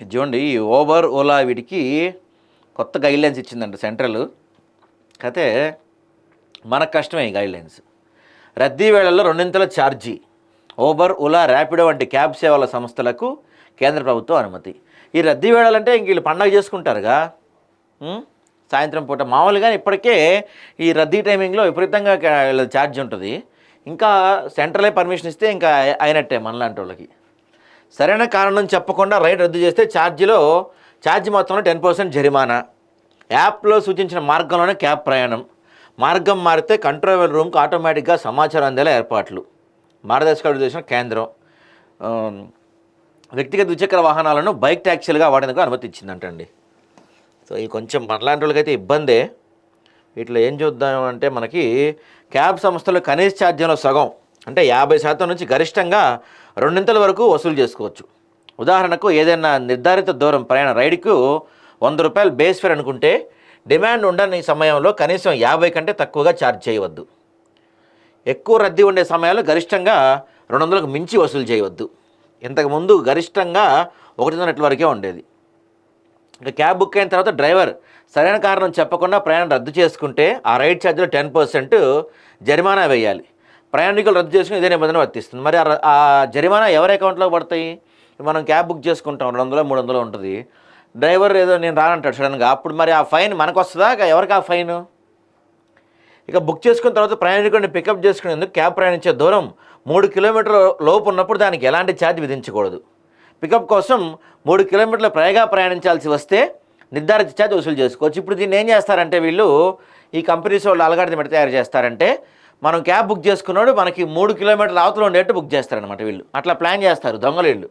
ఇది చూడండి ఈ ఓబర్ ఓలా వీటికి కొత్త గైడ్లైన్స్ ఇచ్చిందంట సెంట్రల్. అయితే మనకు కష్టమే ఈ గైడ్లైన్స్ రద్దీ వేళల్లో రెండింతల ఛార్జీ. ఓబర్ ఓలా ర్యాపిడో వంటి క్యాబ్ సేవల సంస్థలకు కేంద్ర ప్రభుత్వం అనుమతి. ఈ రద్దీ వేళలంటే ఇంక వీళ్ళు పండగ చేసుకుంటారుగా. సాయంత్రం పూట మామూలుగా ఇప్పటికే ఈ రద్దీ టైమింగ్లో విపరీతంగా వీళ్ళ ఛార్జ్ ఉంటుంది. ఇంకా సెంట్రలే పర్మిషన్ ఇస్తే ఇంకా అయినట్టే మనలాంటి వాళ్ళకి. సరైన కారణం చెప్పకుండా రైడ్ రద్దు చేస్తే ఛార్జీలో ఛార్జ్ మొత్తంలో టెన్ పర్సెంట్ జరిమానా. యాప్లో సూచించిన మార్గంలోనే క్యాబ్ ప్రయాణం. మార్గం మారితే కంట్రోల్ రూమ్కి ఆటోమేటిక్గా సమాచారం అందేలా ఏర్పాట్లు. మార్గదర్శకాలు ఉద్దేశం కేంద్రం. వ్యక్తిగత ద్విచక్ర వాహనాలను బైక్ ట్యాక్సీలుగా వాడేందుకు అనుమతి ఇచ్చిందంటండి సో ఇది కొంచెం మనలాంటి వాళ్ళకైతే ఇబ్బందే. వీటిలో ఏం చూద్దాం అంటే మనకి క్యాబ్ సంస్థలు కనీస ఛార్జీలో సగం. అంటే యాభై శాతం నుంచి గరిష్టంగా రెండింతల వరకు వసూలు చేసుకోవచ్చు. ఉదాహరణకు ఏదైనా నిర్ధారిత దూరం ప్రయాణ రైడ్కు వంద రూపాయలు బేస్ ఫేర్ అనుకుంటే డిమాండ్ ఉండని సమయంలో కనీసం యాభై కంటే తక్కువగా ఛార్జ్ చేయవద్దు. ఎక్కువ రద్దీ ఉండే సమయాల్లో గరిష్టంగా రెండు వందలకు మించి వసూలు చేయవద్దు. ఇంతకుముందు గరిష్టంగా ఒకటిన్నర రెట్ల వరకే ఉండేది. ఇక క్యాబ్ బుక్ అయిన తర్వాత డ్రైవర్ సరైన కారణం చెప్పకుండా ప్రయాణం రద్దు చేసుకుంటే ఆ రైడ్ ఛార్జ్లో టెన్ పర్సెంట్ జరిమానా వేయాలి. ప్రయాణికులు రద్దు చేసుకుని ఇదే నిబంధన వర్తిస్తుంది. మరి ఆ జరిమానా ఎవరి అకౌంట్లో పడతాయి? మనం క్యాబ్ బుక్ చేసుకుంటాం రెండు వందలు మూడు వందలు ఉంటుంది. డ్రైవర్ ఏదో నేను రానంటాడు సడన్గా. అప్పుడు మరి ఆ ఫైన్ మనకు వస్తుందా ఎవరికి ఆ ఫైన్? ఇక బుక్ చేసుకున్న తర్వాత ప్రయాణికుడిని పికప్ చేసుకునేందుకు క్యాబ్ ప్రయాణించే దూరం మూడు కిలోమీటర్ల లోపు ఉన్నప్పుడు దానికి ఎలాంటి ఛార్జ్ విధించకూడదు. పికప్ కోసం మూడు కిలోమీటర్ల పైగా ప్రయాణించాల్సి వస్తే నిర్ధారిత ఛార్జ్ వసూలు చేసుకోవచ్చు. ఇప్పుడు దీన్ని ఏం చేస్తారంటే వీళ్ళు ఈ కంపెనీస్ వాళ్ళు అలగాడిది పెట్టి తయారు చేస్తారంటే మనం క్యాబ్ బుక్ చేసుకున్నాడు మనకి మూడు కిలోమీటర్ల అవతల ఉండేట్టు బుక్ చేస్తారనమాట వీళ్ళు. అట్లా ప్లాన్ చేస్తారు దొంగలు వీళ్ళు.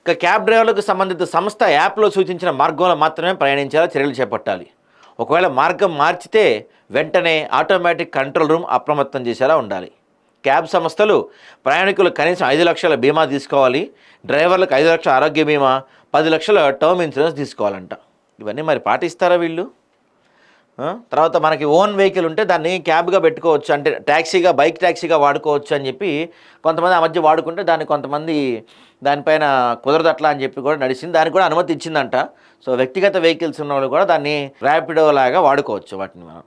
ఇక క్యాబ్ డ్రైవర్లకు సంబంధిత సంస్థ యాప్లో సూచించిన మార్గంలో మాత్రమే ప్రయాణించేలా చర్యలు చేపట్టాలి. ఒకవేళ మార్గం మార్చితే వెంటనే ఆటోమేటిక్ కంట్రోల్ రూమ్ అప్రమత్తం చేసేలా ఉండాలి. క్యాబ్ సంస్థలు ప్రయాణికులు కనీసం ఐదు లక్షల బీమా తీసుకోవాలి డ్రైవర్లకు ఐదు లక్షల ఆరోగ్య బీమా పది లక్షల టర్మ్ ఇన్సూరెన్స్ తీసుకోవాలంట. ఇవన్నీ మరి పాటిస్తారా వీళ్ళు? తర్వాత మనకి ఓన్ వెహికల్ ఉంటే దాన్ని క్యాబ్గా పెట్టుకోవచ్చు అంటే ట్యాక్సీగా బైక్ ట్యాక్సీగా వాడుకోవచ్చు అని చెప్పి కొంతమంది ఆ మధ్య వాడుకుంటే దాన్ని కొంతమంది దానిపైన కుదరదట్లా అని చెప్పి కూడా నడిచింది. దానికి కూడా అనుమతి ఇచ్చిందంట. సో వ్యక్తిగత వెహికల్స్ ఉన్న వాళ్ళు కూడా దాన్ని ర్యాపిడో లాగా వాడుకోవచ్చు వాటిని మనం.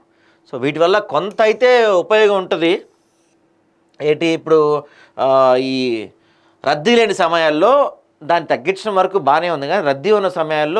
సో వీటి వల్ల కొంత అయితే ఉపయోగం ఉంటుంది. ఏంటి ఇప్పుడు ఈ రద్దీ లేని సమయాల్లో దాన్ని తగ్గించడం వరకు బాగానే ఉంది. కానీ రద్దీ ఉన్న సమయాల్లో